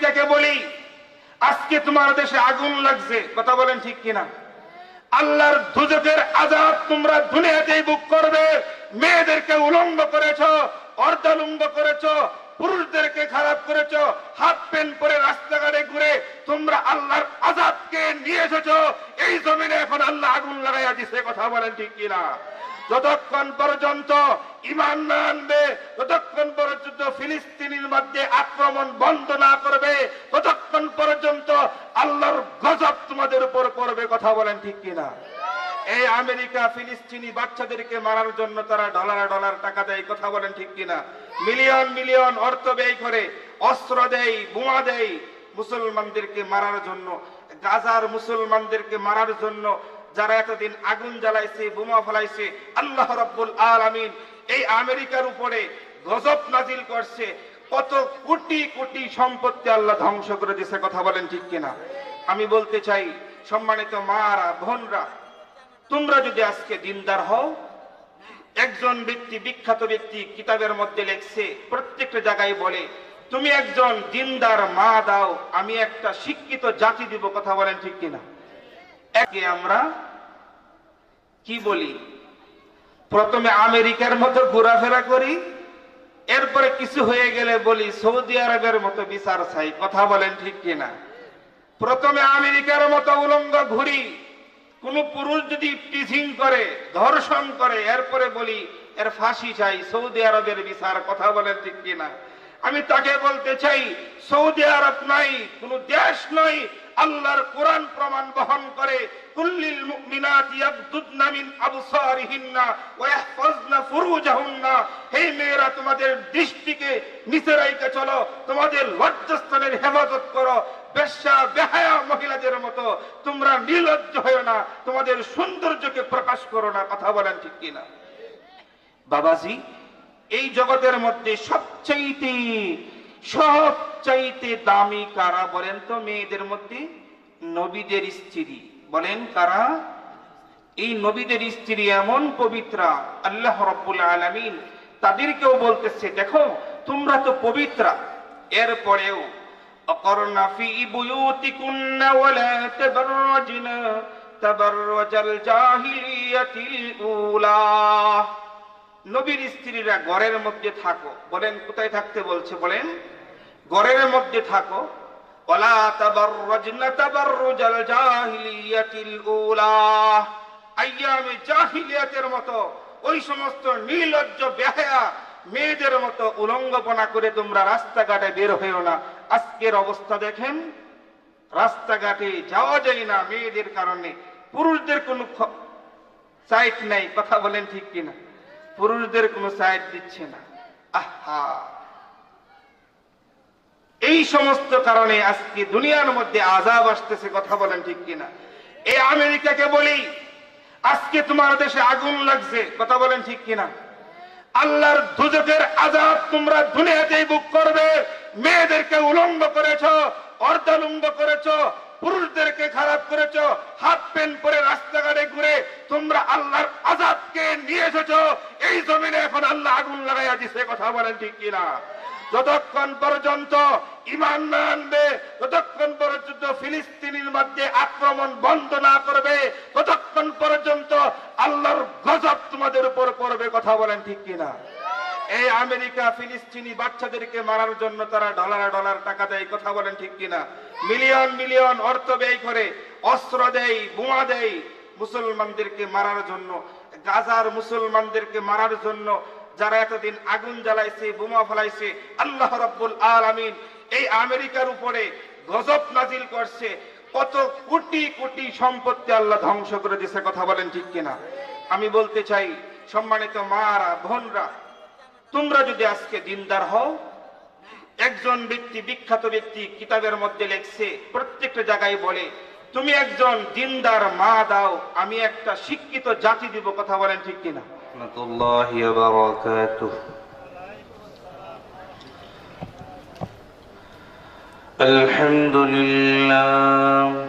আমেরিকাকে বলি, আজকে তোমার দেশে আগুন লাগছে, কথা বলেন ঠিক কিনা? আল্লাহর দুজকের আজাদ তোমরা দুনিয়াতেই বুক করবে, মেয়েদেরকে উলঙ্গ করেছ, অর্ধালুঙ্গ করেছ, পুরুষদেরকে খারাপ করেছ হাফ প্যান্ট পরে রাস্তাঘাটে ঘুরে তোমরা আল্লাহর আজাদকে নিয়ে এসেছ, এই জমিনে এখন আল্লাহ আগুন লাগাইয়া দিছে, কথা বলেন ঠিক কিনা? যতক্ষণ পর্যন্ত ইমান না আনবে ততক্ষণ পর্যন্ত ফিলিস্তিনির মধ্যে আক্রমণ বন্ধ না করবে, ততক্ষণ পর্যন্ত আল্লাহর গজব তোমাদের উপর কথা বলেন ঠিক কিনা? এই আমেরিকা ফিলিস্তিনি বাচ্চাদেরকে মারার জন্য তারা ডলার ডলার টাকা দেয়, কথা বলেন ঠিক কিনা? মিলিয়ন মিলিয়ন অর্থ ব্যয় করে, অস্ত্র দেয়, বোমা দেয় মুসলমানদেরকে মারার জন্য, গাজার মুসলমানদেরকে মারার জন্য যারা এতদিন আগুন জ্বালাইছে, বোমা ফেলাইছে, আল্লাহ রব্বুল আলামিন এই আমেরিকার উপরে গজব নাজিল করছে। কত কোটি কোটি সম্পত্তি আল্লাহ ধ্বংস করে দিছে কথা বলেন ঠিক কিনা? আমি বলতে চাই, সম্মানিত মারা, বোনরা, তোমরা যদি আজকে দিনদার হও, একজন ব্যক্তি, বিখ্যাত ব্যক্তি কিতাবের মধ্যে লেখছে, প্রত্যেকটা জায়গায় বলে, তুমি একজন দিনদার মা দাও, আমি একটা শিক্ষিত জাতি দিব কথা বলেন ঠিক কিনা? একে আমরা কি বলি? প্রথমে আমেরিকার মতো ঘোরাফেরা করি, এরপরে কিছু হয়ে গেলে বলি, সৌদি আরবের মতো বিচার চাই, কথা বলেন ঠিক কিনা? প্রথমে আমেরিকার মতো উলঙ্গ ঘুরি, কোন পুরুষ যদি টিচিং করে, ধর্ষণ করে, এরপরে বলি, এর ফাঁসি চাই, সৌদি আরবের বিচার, কথা বলেন ঠিক কিনা? আমি তাকে বলতে চাই, সৌদি আরব নাই, কোন দেশ নয় আল্লাহর কোরআন প্রমাণ বহন করে নিচে চলো লজ্জাস্থানের হেফাজত করো। বেহায়া মহিলাদের মতো তোমরা নির্লজ্জ না, তোমাদের সৌন্দর্যকে প্রকাশ করো না, কথা বলেন ঠিক কিনা? বাবাজি, এই জগতের মধ্যে সবচাইতে সবচাইতে দামি কারা বলেন তো মেয়েদের মধ্যে? নবীদের স্ত্রী। বলেন কারা? এই নবীদের স্ত্রী এমন পবিত্রা, আল্লাহ রব্বুল আলামিন তাদেরকেও বলতেছে, দেখো, তোমরা তো পবিত্রা। এরপরেও জাহিলিয়াতিল উলা। নবীর স্ত্রীরা ঘরের মধ্যে থাকো। বলেন, কোথায় থাকতে বলছে? বলেন, ঘরের মধ্যে থাকো। মতো ওই সমস্ত মেয়েদের মতো করে তোমরা রাস্তাঘাটে বের হয়েও না। আজকের অবস্থা দেখেন, রাস্তাঘাটে যাওয়া যায় না মেয়েদের কারণে। পুরুষদের কোনো সাইট নাই। কথা বলেন ঠিক কিনা? পুরুষদের কোনো সাইড দিচ্ছে না। এই সমস্ত কারণে আজকে দুনিয়ার মধ্যে আজাব আসতেছে, কথা বলেন ঠিক কিনা? এই আমেরিকাকে বলি, আজকে তোমার দেশে আগুন লাগছে, কথা বলেন ঠিক কিনা? আল্লাহর দুজকের আজাব তোমরা দুনিয়াতেই বুক করবে, মেয়েদেরকে উলঙ্গ করেছ, অর্ধালুঙ্গ করেছ পুরুষদেরকে খারাপ করেছ, হাফ প্যান্ট পরে রাস্তাঘাটে ঘুরে তোমরা আল্লাহর আজাদকে নিয়ে এসেছ, এই জমিনে এখন আল্লাহ আগুন লাগাইয়া দিছে, কথা বলেন ঠিক কিনা? যতক্ষণ পর্যন্ত ইমান না আনবে, ততক্ষণ পর্যন্ত ফিলিস্তিনির মধ্যে আক্রমণ বন্ধ না করবে, ততক্ষণ পর্যন্ত আল্লাহর গজব তোমাদের উপর পড়বে, কথা বলেন ঠিক কিনা? এই আমেরিকা, ফিলিস্তিনি বাচ্চাদেরকে মারার জন্য তারা ডলার ডলার টাকা দেয়, কথা বলেন ঠিক কিনা? মিলিয়ন মিলিয়ন অর্থ ব্যয় করে, অস্ত্র দেয়, বোমা দেয় মুসলমানদেরকে মারার জন্য, গাজার মুসলমানদেরকে মারার জন্য যারা এতদিন আগুন জ্বালাইছে, বোমা ফেলাইছে, আল্লাহ রব্বুল আলামিন এই আমেরিকার উপরে গজব নাজিল করছে, কত কোটি কোটি সম্পত্তি আল্লাহ ধ্বংস করে দিছে কথা বলেন ঠিক কিনা? আমি বলতে চাই, সম্মানিত মারা, বোনরা তোমরা যদি আজকে দিনদার হও একজন ব্যক্তি বিখ্যাত ব্যক্তি কিতাবের মধ্যে লেখছে প্রত্যেকটা জায়গায় বলে তুমি একজন দিনদার মা দাও আমি একটা শিক্ষিত জাতি দিব কথা বলেন ঠিক কিনা ورحمة الله وبركاته الحمد لله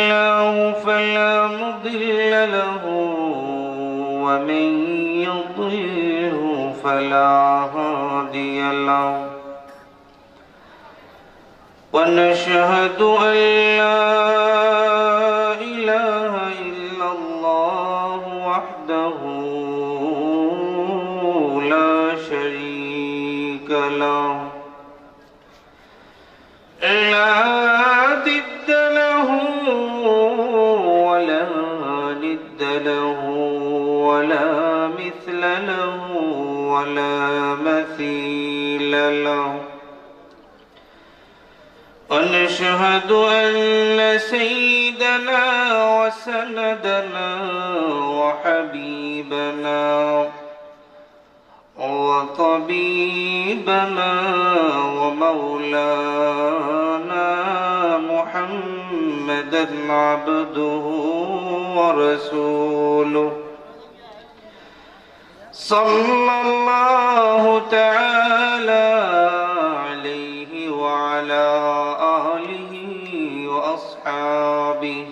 ومن يضلله فلا هادي له. ونشهد أن لا ونشهد أن سيدنا وسندنا وحبيبنا وطبيبنا ومولانا محمدا عبده ورسوله. صلى الله تعالى عليه وعلى آله وأصحابه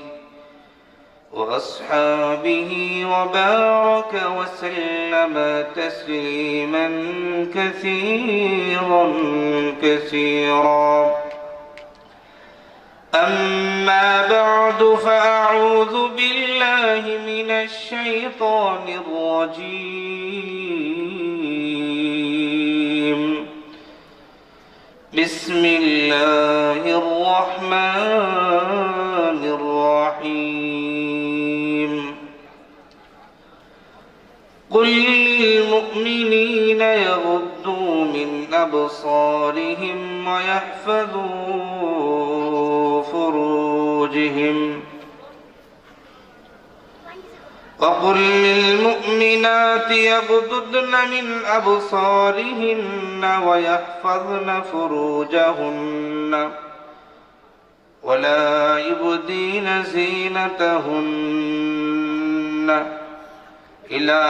وأصحابه وبارك وسلم تسليما كثيرا كثيرا. أما بعد فأعوذ بالله من الشيطان الرجيم. بسم الله الرحمن الرحيم. قل للمؤمنين يغضوا من أبصارهم ويحفظوا فروجهم. وقل للمؤمنات يغضضن من أبصارهن ويحفظن فروجهن ولا يبدين زينتهن إلى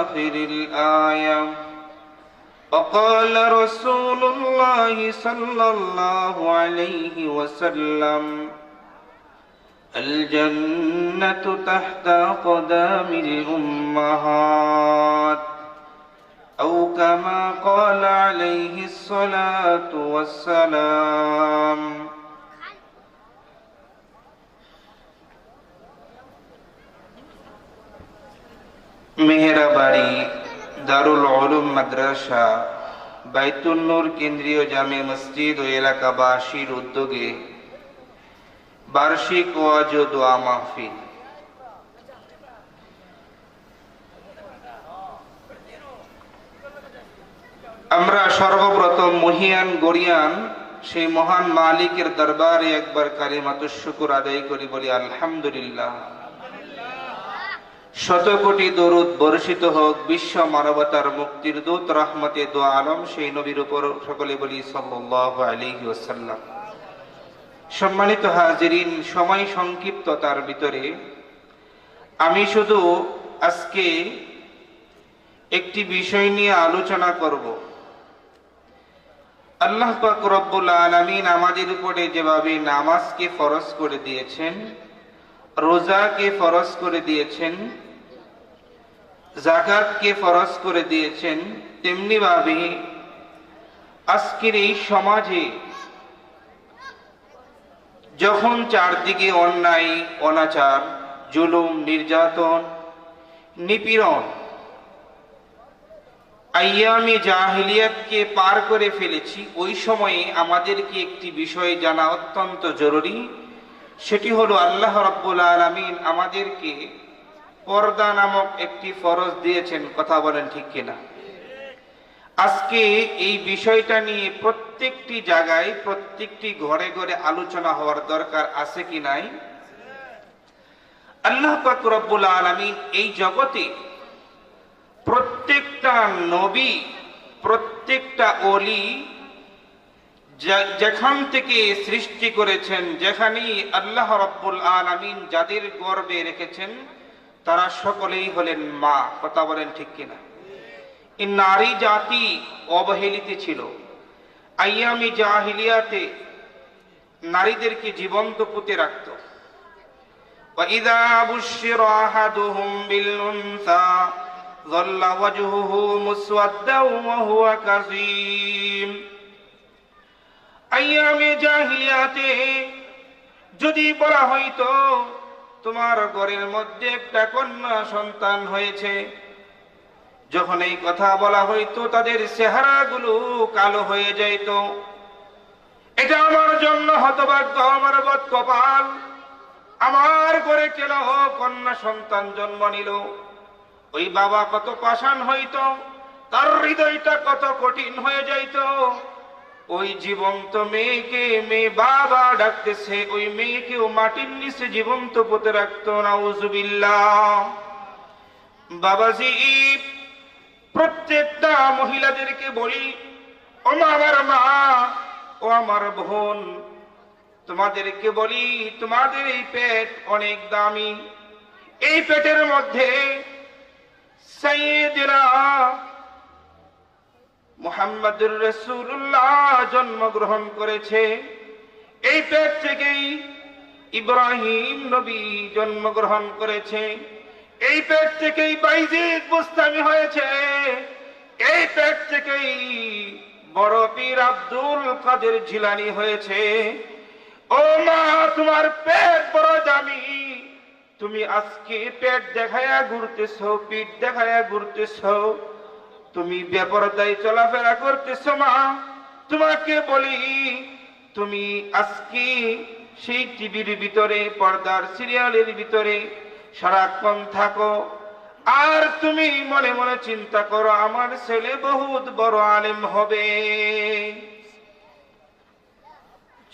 آخر الآية. وقال رسول الله صلى الله عليه وسلم الجنة تحت أقدام الأمهات أو كما قال عليه الصلاة والسلام মেহেরাবাড়ি দারুল উলুম মাদ্রাসা বাইতুল নূর কেন্দ্রীয় জামে মসজিদ ও এলাকাবাসীর উদ্যোগে বার্ষিক ওয়াজ ও দোয়া মাহফিল। আমরা সর্বপ্রথম মহিয়ান গরিয়ান সেই মহান মালিকের দরবারে একবার কালিমাত শুকুর আদায় করি বলি, আলহামদুলিল্লাহ। শত কোটি দরুদ বর্ষিত হোক, বিশ্ব মানবতার মুক্তির দূত রহমতে দো আলম, সেই নবীর উপর সকলে বলি, সাল্লাল্লাহু আলাইহি ওয়াসাল্লাম। সম্মানিত হাজিরিন, সময় সংক্ষিপ্ততার ভিতরে আমি শুধু আজকে একটি বিষয় নিয়ে আলোচনা করব। আল্লাহ পাক রব্বুল আলামিন আমাদের উপরে যেভাবে নামাজকে ফরজ করে দিয়েছেন, রোজাকে ফরজ করে দিয়েছেন জাকাতকে ফরজ করে দিয়েছেন, তেমনিভাবে আজকের এই সমাজে যখন চারদিকে অন্যায়, অনাচার, জুলুম, নির্যাতন, নিপীড়ন আইয়ামি জাহিলিয়াতকে পার করে ফেলেছি, ওই সময়ে আমাদেরকে একটি বিষয় জানা অত্যন্ত জরুরি। সেটি হলো আল্লাহ রব্বুল আলমিন আমাদেরকে পর্দা নামক একটি ফরজ দিয়েছেন, কথা বলেন ঠিক কিনা। আজকে এই বিষয়টা নিয়ে প্রত্যেকটি জায়গায়, প্রত্যেকটি ঘরে ঘরে আলোচনা হওয়ার দরকার আছে কি নাই? আল্লাহ রব্বুল আলামিন এই জগতে প্রত্যেকটা নবী, প্রত্যেকটা অলি যেখান থেকে সৃষ্টি করেছেন, যেখানেই আল্লাহ রব্বুল আলামিন যাদের গর্বে রেখেছেন, তারা সকলেই হলেন মা। কথা বলেন ঠিক কিনা? এই নারী জাতি অবহেলিত ছিল আইয়ামি জাহিলিয়াতে নারীদেরকে জীবন্ত পুঁতে রাখত وإذا بشر أحدهم بالأنثى ظل وجهه مسودا وهو كظيم আইয়ামে জাহিলিয়াতে যদি বলা হইতো তোমার ঘরের মধ্যে একটা কন্যা সন্তান হয়েছে যখন এই কথা বলা হইতো, তাদের চেহারাগুলো কালো হয়ে যাইত। এটা আমার জন্য হতভাগ্য, আমার বদ কপাল। আমার ঘরে কেন কন্যা সন্তান জন্ম নিল। ওই বাবা কত পাষাণ হইত, তার হৃদয়টা কত কঠিন হয়ে যাইত। ওই জীবন্ত মেয়েকে মেয়ে বাবা ডাকতেছে, ওই মেয়েকেও মাটির নিচে জীবন্ত পুঁতে রাখতো, নাউজুবিল্লাহ। বাবাজি প্রত্যেকটা মহিলাদেরকে বলি, ও আমার মা, ও আমার বোন, তোমাদেরকে বলি, তোমাদের এই পেট অনেক দামি। এই পেটের মধ্যে মুহাম্মদুর রসুল্লাহ জন্মগ্রহণ করেছে। এই পেট থেকেই ইব্রাহিম নবী জন্মগ্রহণ করেছে। এই পেট থেকেই বাইজিদ বুস্তামি হয়েছে। এই পেট থেকেই বড় পীর আব্দুল কাদের জিলানি হয়েছে। ও মা, তোমার পেট বড় দামি। তুমি আজকে পেট দেখায়া ঘুরতেছ, পিঠ দেখায়া ঘুরতেছ। তুমি বেপরদায় চলাফেরা করতেছ মা। তোমাকে বলি, তুমি আজকে সেই টিভির ভিতরে, পর্দার সিরিয়ালের ভিতরে সারাক্ষণ থাকো। আর তুমি মনে মনে চিন্তা করো, আমার ছেলে বহুত বড় আলেম হবে।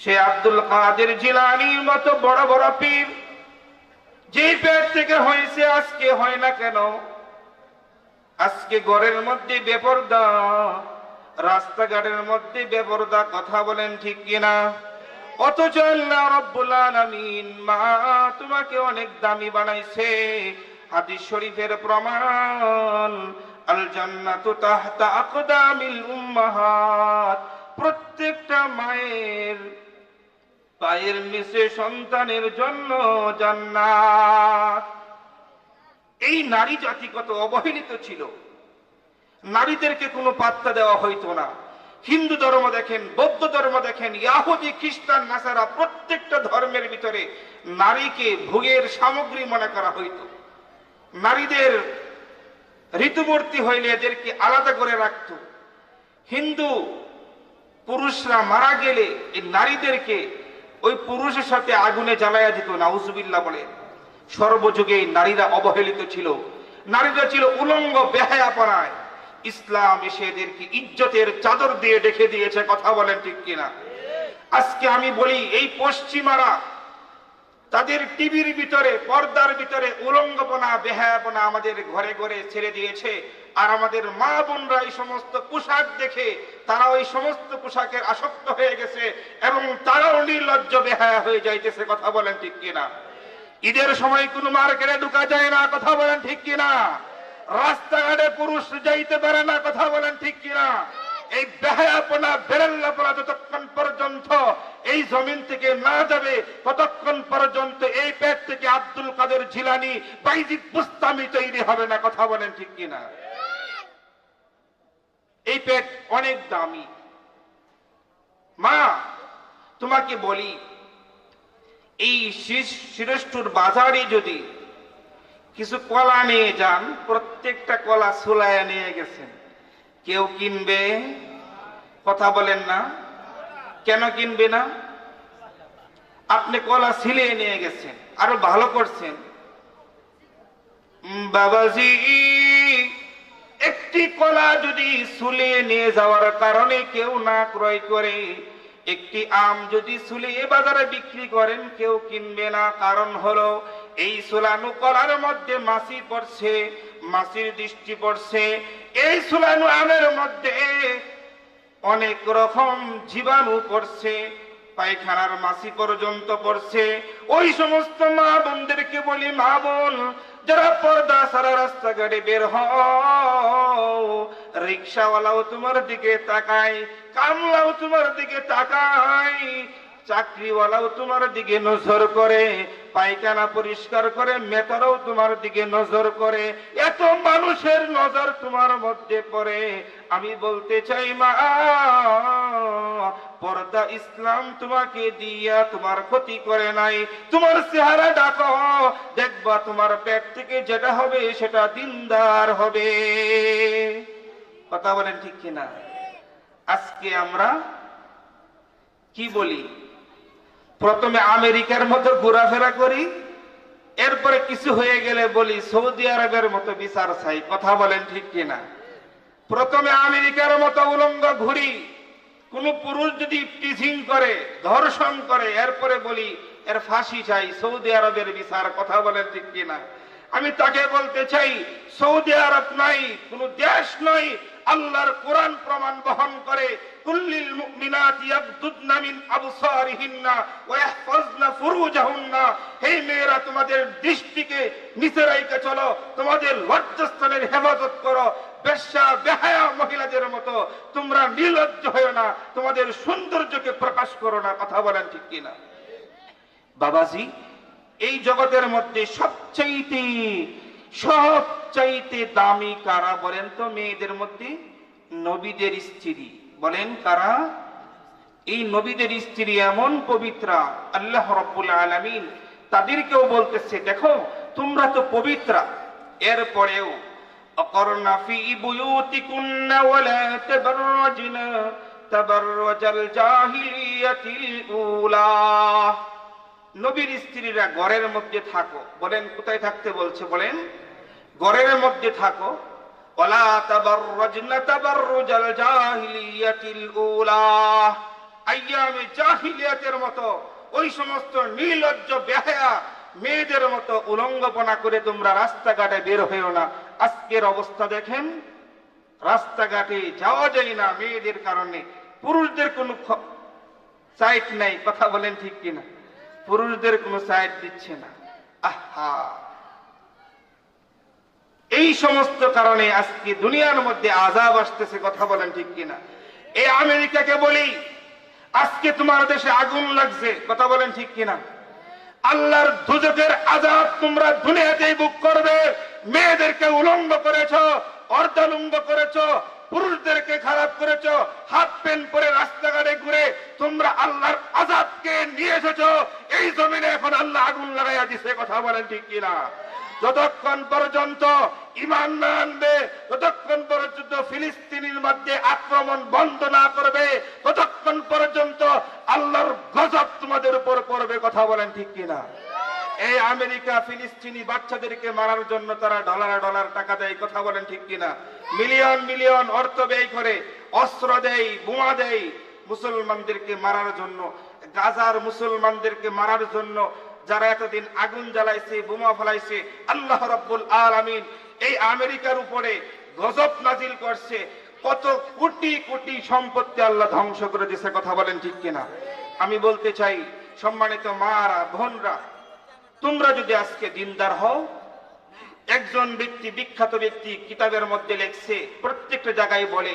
সে আব্দুল কাদের জিলানির মতো বড় বড় পীর যে পেট থেকে হয়েছে, আজকে হয় না কেন? আজকে ঘরের মধ্যে বেপরদা, রাস্তাঘাটের মধ্যে বেপরদা কথা বলেন ঠিক কিনা? অথচ আল্লাহ রব্বুল আলামিন মা তোমাকে অনেক দামি বানাইছে। হাদিস শরীফের প্রমাণ আল জান্নাতু তাহতা আকদামিল উম্মাহাত। প্রত্যেকটা মায়ের, পায়ের নিচে সন্তানের জন্য জান্নাত। এই নারী জাতি কত অবহেলিত ছিল। নারীদেরকে কোনো পাত্তা দেওয়া হইতো না। হিন্দু ধর্ম দেখেন, বৌদ্ধ ধর্ম দেখেন, ইয়াহুদি, খ্রিস্টান, নাসারা প্রত্যেকটা ধর্মের ভিতরে নারীকে ভোগের সামগ্রী মনে করা হইত। নারীদের ঋতুবর্তী হইলে এদেরকে আলাদা করে রাখত। হিন্দু পুরুষরা মারা গেলে এই নারীদেরকে ওই পুরুষের সাথে আগুনে জ্বালায়া দিত, নাউজুবিল্লাহ বলে। সর্বযুগে নারীরা অবহেলিত ছিল। নারীরা ছিল উলঙ্গ বেহায়াপনায়। ইসলাম এসে এদেরকে ইজ্জতের চাদর দিয়ে ডেকে দিয়েছে, কথা বলেন ঠিক কিনা? আজকে আমি বলি, এই পশ্চিমারা তাদের টিভির ভিতরে, পর্দার ভিতরে উলঙ্গপনা, বেহায়াপনা আমাদের ঘরে ঘরে ছেড়ে দিয়েছে। আর আমাদের মা বোনরা এই সমস্ত পোশাক দেখে, তারা ওই সমস্ত পোশাকের আসক্ত হয়ে গেছে এবং তারাও নির্লজ্জ, বেহায়া হয়ে যাইতেছে, কথা বলেন ঠিক কিনা? ঈদের সময় কোনো মার্কেটে ঢুকা যায় না, কথা বলেন ঠিক কিনা? রাস্তাঘাটে পুরুষ যাইতে পারে না, কথা বলেন ঠিক কিনা? এই বেহায়াপনা বেরেল্লাপনা যতক্ষণ পর্যন্ত এই জমিন থেকে না যাবে, ততক্ষণ পর্যন্ত এই পেট থেকে আব্দুল কাদের ঝিলানি বাইজিদ বুস্তামি তৈরি হবে না, কথা বলেন ঠিক কিনা? এই পেট অনেক দামি। মা, তোমাকে বলি, এই শিরস্টুর বাজারে যদি কিছু কলা নিয়ে যান প্রত্যেকটা কলা সুলায় নিয়ে গেছেন। কেউ কিনবে? কথা বলেন না। কেন কিনবে না? আপনি কলা ছিলে নিয়ে গেছেন, আরও ভালো করছেন। বাবাজি, একটি কলা যদি সুলে নিয়ে যাওয়ার কারণে কেউ না ক্রয় করে একটি আম যদি সুলিয়ে বাজারে বিক্রি করেন, কেউ কিনবে না। কারণ হলো, এই সুলানু কলার মধ্যে মাছি পড়ছে, মাছির দৃষ্টি পড়ছে। এই সুলানু আমের মধ্যে অনেক রকম জীবাণু পড়ছে, পায়খানার মাসি পর্যন্ত পড়ছে। ওই সমস্ত মা বোনদেরকে বলি, মা বোন যারা পর্দা সারা রাস্তা গাড়ি বের হও, রিক্সাওয়ালাও তোমার দিকে তাকায়, কামলাও তোমার দিকে তাকায়, চাকরিওয়ালাও তোমার দিকে নজর করে, পায়খানা পরিষ্কার করে মেতারও তোমার দিকে নজর করে। এত মানুষের নজর তোমার মধ্যে পড়ে। আমি বলতে চাই, মা, পর্দা ইসলাম তোমাকে দিয়া তোমার ক্ষতি করে নাই। তোমার চেহারা ডাকো, দেখবা তোমার পেট থেকে যেটা হবে সেটা দিনদার হবে। কথা বলেন ঠিক কিনা? আজকে আমরা কি বলি? প্রথমে আমেরিকার মতো ঘোরাফেরা করি, এরপরে কিছু হয়ে গেলে বলি সৌদি আরবের মতো বিচার চাই। কথা বলেন ঠিক কিনা? প্রথমে আমেরিকার মতো উলঙ্গ ঘুরি কোন পুরুষ যদি টিচিং করে, ধর্ষণ করে, এরপরে বলি, এর ফাঁসি চাই, সৌদি আরবের বিচার, কথা বলেন ঠিক কিনা? আমি তাকে বলতে চাই, সৌদি আরব নাই, কোন দেশ নয় আল্লাহর কোরআন প্রমাণ বহন করে তোমাদের মহিলাদের মতো তোমরা নির্লজ্জ না, তোমাদের সৌন্দর্যকে প্রকাশ করো না। কথা বলেন ঠিক কিনা? বাবাজি, এই জগতের মধ্যে সবচাইতে সবচাইতে দামি কারা বলেন তো? মেয়েদের মধ্যে নবীদের স্ত্রী। বলেন কারা? এই নবীদের স্ত্রী এমন পবিত্রা, আল্লাহ রব্বুল আলামিন তাদেরকেও বলতেছে, দেখো, তোমরা তো পবিত্রা। এরপরেও উলা। নবীর স্ত্রীরা ঘরের মধ্যে থাকো। বলেন, কোথায় থাকতে বলছে বলেন? ঘরের মধ্যে থাকো। ওলা তাবাররাজনা তাবাররুজাল জাহিলিয়াতিল উলা। আইয়ামে জাহিলিয়াতের মতো ওই সমস্ত নির্লজ্জ বেহায়া মেয়েদের মতো উলঙ্গপনা করে তোমরা রাস্তাঘাটে বের হয়েও না। আজকের অবস্থা দেখেন, রাস্তাঘাটে যাওয়া যায় না মেয়েদের কারণে। পুরুষদের কোনো সাইট নাই, কথা বলেন ঠিক কিনা? পুরুষদের কোনো সাইট দিচ্ছে না। আহা! এই সমস্ত কারণে আজকে দুনিয়ার মধ্যে আজাব আসতেছে, কথা বলেন ঠিক কিনা? এই আমেরিকাকে বলি, আজকে তোমার দেশে আগুন লাগছে, কথা বলেন ঠিক কিনা? আল্লাহর দুজকের আজাব তোমরা দুনিয়াতেই বুক করবে, মেয়েদেরকে উলঙ্গ করেছ, অর্ধালুঙ্গ করেছ, পুরুষদেরকে খারাপ করেছ হাফ প্যান্ট পরে রাস্তাঘাটে ঘুরে তোমরা আল্লাহর আজাবকে নিয়ে এসেছ, এই জমিনে এখন আল্লাহ আগুন লাগাইয়া দিছে, কথা বলেন ঠিক কিনা? যতক্ষণ পর্যন্ত ইমান না আনবে ততক্ষণ পর্যন্ত ফিলিস্তিনির মধ্যে আক্রমণ বন্ধ না করবে, ততক্ষণ পর্যন্ত আল্লাহর গজব তোমাদের উপর পড়বে, কথা বলেন ঠিক কিনা? এই আমেরিকা ফিলিস্তিনি বাচ্চাদেরকে মারার জন্য তারা ডলার ডলার টাকা দেয়, কথা বলেন ঠিক কিনা? মিলিয়ন মিলিয়ন অর্থ ব্যয় করে, অস্ত্র দেয়, বোমা দেয় মুসলমানদেরকে মারার জন্য, গাজার মুসলমানদেরকে মারার জন্য যারা এতদিন আগুন জ্বালাইছে, বোমা ফেলাইছে, আল্লাহ রব্বুল আলামিন এই আমেরিকার উপরে গজব নাজিল করছে। কত কোটি কোটি সম্পত্তি আল্লাহ ধ্বংস করে দিছে, কথা বলেন ঠিক কিনা? আমি বলতে চাই, সম্মানিত মারা, বোনরা, তোমরা যদি আজকে দিনদার হও, একজন ব্যক্তি, বিখ্যাত ব্যক্তি কিতাবের মধ্যে লেখছে, প্রত্যেকটা জায়গায় বলে,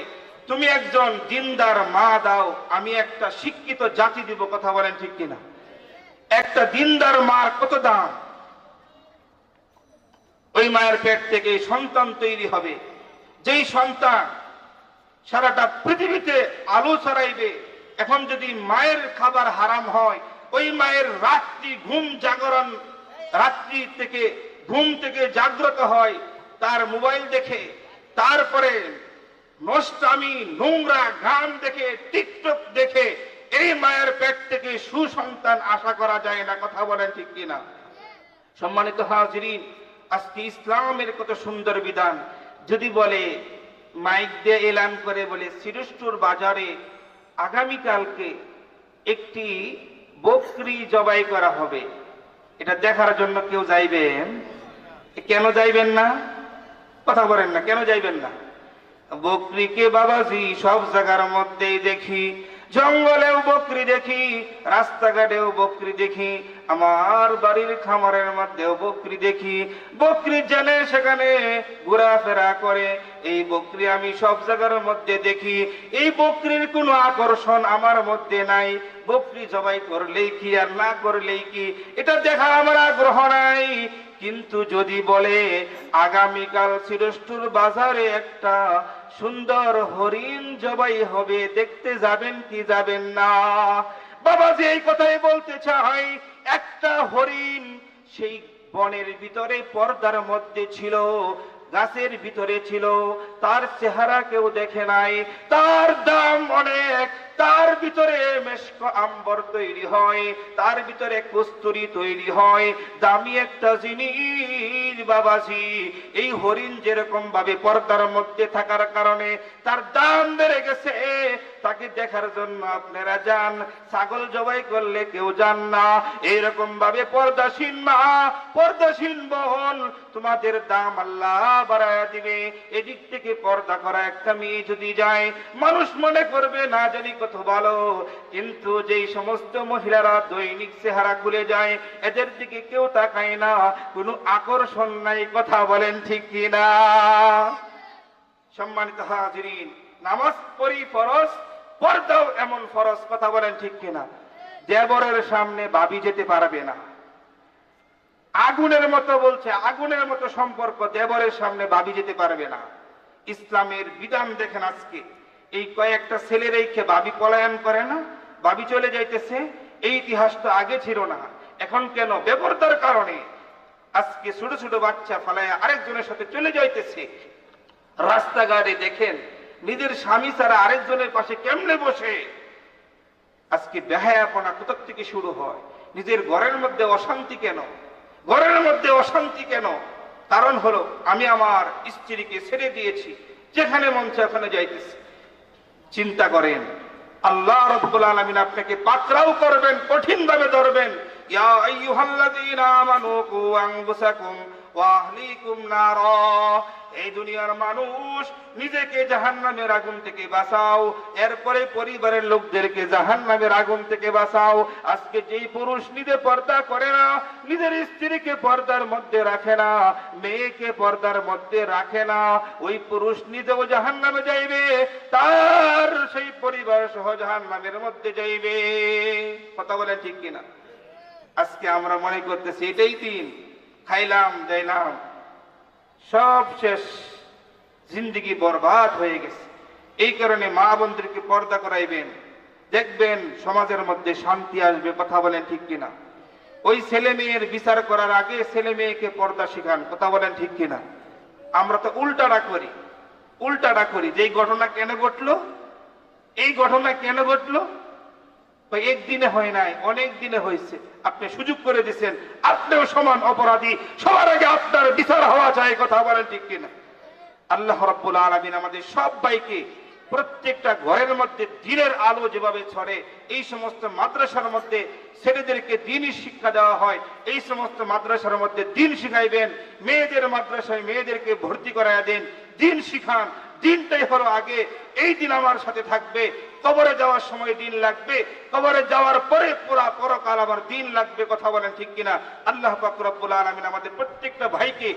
তুমি একজন দিনদার মা দাও, আমি একটা শিক্ষিত জাতি দিব কথা বলেন ঠিক কিনা? একটা দিনদার মার কত দাম? ওই মায়ের পেট থেকে সন্তান তৈরি হবে। যেই সন্তান সারাটা পৃথিবীতে আলো ছড়াইবে, এখন যদি মায়ের খাবার হারাম হয়, ওই মায়ের রাত্রি ঘুম জাগরণ, রাত্রি থেকে ঘুম থেকে জাগ্রত হয়, তার মোবাইল দেখে, তারপরে নষ্টামি, নোংরা গান দেখে, টিকটক দেখে এই মায়ের পেট থেকে সুসন্তান আশা করা যায় না, কথা বলেন ঠিক কিনা? সম্মানিত হাজরিন, আজকে ইসলামের কত সুন্দর বিধান। যদি বলে, মাইক দিয়ে এলান করে বলে সিরুষ্টুর বাজারে আগামীকালকে একটি বকরি জবাই করা হবে, এটা দেখার জন্য কেউ যাইবেন? কেন যাইবেন না? কথা বলেন না, কেন যাইবেন না? বকরিকে বাবাজি সব জায়গার মধ্যেই দেখি জঙ্গলেও বকরি দেখি রাস্তাঘাটেও বকরি দেখি, আমার বাড়ির খামারের মধ্যেও বকরি দেখি। বকরি জানে সেখানে ঘোরাফেরা করে, এই বকরি আমি সব জায়গার মধ্যে দেখি। এই বকরির কোনো আকর্ষণ আমার মধ্যে নাই। বকরি জবাই করলেই কি আর না করলেই কি? এটা দেখার আমার আগ্রহ নাই। কিন্তু যদি বলে, আগামীকাল সিরস্টুর বাজারে একটা সুন্দর হরিণ জবাই হবে, দেখতে যাবেন কি যাবেন না। বাবা যে এই কথাই বলতে চাই একটা হরিণ সেই বনের ভিতরে, পর্দার মধ্যে ছিল, গাছের ভিতরে ছিল, তার চেহারা কেউ দেখে নাই, তার দাম অনেক। তার ভিতরে মেশক আম্বর তৈরি হয়, তার ভিতরে কস্তুরি তৈরি হয়। দামি একটা জিনিস, বাবাজি। এই হরিণ যেরকম ভাবে পর্দার মধ্যে থাকার কারণে তার দাম বেড়ে গেছে, তাকে দেখার জন্য আপনারা যান। ছাগল জবাই করলে কেউ যান না। এইরকম ভাবে পর্দাসীন মা, পর্দাসীন বহন তোমাদের দাম আল্লাহ বাড়ায়া দিবে। এদিক থেকে পর্দা করা একটা মেয়ে যদি যায়, মানুষ মনে করবে না জানি কত ভালো কিন্তু যেই সমস্ত মহিলারা দৈনিক চেহারা খুলে যায়, এদের দিকে কেউ তাকায় না। কোনো আকর্ষণ নাই, কথা বলেন ঠিক কিনা? সম্মানিত হাজিরিন, নামাজ পড়ি ফরজ, পর্দাও এমন ফরজ, কথা বলেন ঠিক কিনা? দেবরের সামনে বাবি যেতে পারবে না। আগুনের মতো বলছে, আগুনের মতো সম্পর্ক দেবরের সামনে বাবি যেতে পারবে না। ইসলামের বিধান দেখেন আজকে। এই কয়েকটা ছেলে রেখে বাবি পলায়ন করে না, বাবি চলে যাইতেছে, এই ইতিহাস তো আগে ছিল না। এখন কেন? বেপরদার কারণে। আজকে ছোট ছোট বাচ্চা ফালায় আরেকজনের সাথে চলে যাইতেছে। রাস্তাঘাটে দেখেন, নিজের স্বামী ছাড়া আরেকজনের পাশে কেমনে বসে? আজকে বেহায়াপনা কোথার থেকে শুরু হয়? নিজের ঘরের মধ্যে অশান্তি কেন? ঘরের মধ্যে অশান্তি কেন? কারণ হলো, আমি আমার স্ত্রীকে ছেড়ে দিয়েছি, যেখানে চায় ওখানে যাইতেছি। চিন্তা করেন। আল্লাহ রব্বুল আলামিন আপনাকে পাকড়াও করবেন, কঠিন ভাবে ধরবেন। ইয়া আইয়ুহাল্লাযীনা আমানু কু আনফুসাকুম। এই দুনিয়ার মানুষ, নিজেকে জাহান্নামের আগুন থেকে বাঁচাও, এরপরে পরিবারের লোকদেরকে জাহান্নামের আগুন থেকে বাঁচাও। আজকে যেই পুরুষ নিজে পর্দা করে না, নিজের স্ত্রীকে পর্দার মধ্যে রাখে না, মেয়েকে পর্দার মধ্যে রাখে না, ওই পুরুষ নিজেও জাহান্নামে যাইবে, তার সেই পরিবার সহ জাহান নামের মধ্যে যাইবে। কথা বলে ঠিক কিনা? আজকে আমরা মনে করতেছি এটাই দিন খাইলাম, যাইলাম। সব শেষ। জিন্দগি বরবাদ হয়ে গেছে। এই কারণে মা বোনদেরকে পর্দা করাইবেন। দেখবেন সমাজের মধ্যে শান্তি আসবে, কথা বলেন ঠিক কিনা। ওই ছেলে মেয়ের বিচার করার আগে ছেলে মেয়েকে পর্দা শিখান, কথা বলেন ঠিক কিনা। আমরা তো উল্টাটা করি উল্টাটা করি। যে ঘটনা কেন ঘটলো? এই ঘটনা কেন ঘটলো? একদিনে হয় নাই, অনেক দিনে হয়েছে। আপনি সুযোগ করে দিচ্ছেন আপনিও সমান অপরাধী। সবার আগে আপনার বিচার হওয়া যায়, কথা বলেন ঠিক কিনা? আল্লাহ রব্বুল আলমিন আমাদের সবাইকে প্রত্যেকটা ঘরের মধ্যে দিনের আলো যেভাবে ছড়ে, এই সমস্ত মাদ্রাসার মধ্যে ছেলেদেরকে দিনই শিক্ষা দেওয়া হয়। এই সমস্ত মাদ্রাসার মধ্যে দিন শিখাইবেন, মেয়েদের মাদ্রাসায় মেয়েদেরকে ভর্তি করায় দেন, দিন শিখান। দিনটাই হলো আগে, এই দিন আমার সাথে থাকবে কবরে যাওয়ার সময় দিন লাগবে। কবরে যাওয়ার পরে পুরা পরকাল আবার দিন লাগবে, কথা বলেন ঠিক কিনা? আল্লাহ পাকুরাবুল আলমিন আমাদের প্রত্যেকটা ভাইকে